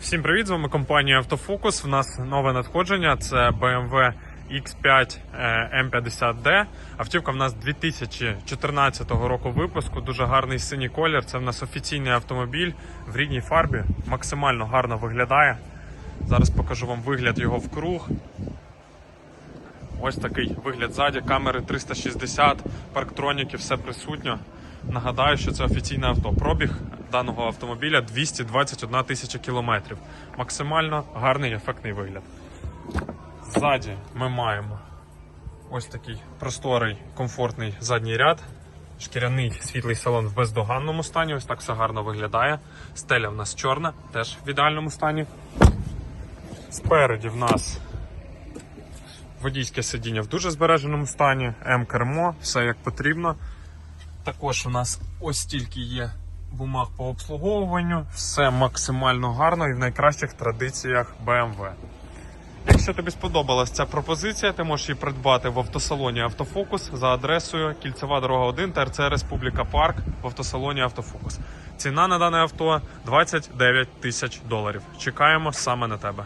Всім привіт! З вами компанія Автофокус. У нас нове надходження. Це BMW X5 е, M50D. Автівка в нас 2014 року випуску. Дуже гарний синій колір. Це в нас офіційний автомобіль в рідній фарбі. Максимально гарно виглядає. Зараз покажу вам вигляд його в круг. Ось такий вигляд ззаді, камери 360, парктроніки, все присутньо. Нагадаю, що це офіційне авто. Пробіг даного автомобіля 221 тисяча кілометрів. Максимально гарний ефектний вигляд. Ззаді ми маємо ось такий просторий, комфортний задній ряд. Шкіряний світлий салон в бездоганному стані. Ось так все гарно виглядає. Стеля в нас чорна, теж в ідеальному стані. Спереді в нас Водійське сидіння в дуже збереженому стані, М-кермо, все як потрібно. Також у нас ось стільки є бумаг по обслуговуванню, все максимально гарно і в найкращих традиціях BMW. Якщо тобі сподобалась ця пропозиція, ти можеш її придбати в автосалоні Автофокус за адресою Кільцева дорога 1 ТРЦ Республіка Парк в автосалоні Автофокус. Ціна на дане авто 29 тисяч доларів. Чекаємо саме на тебе.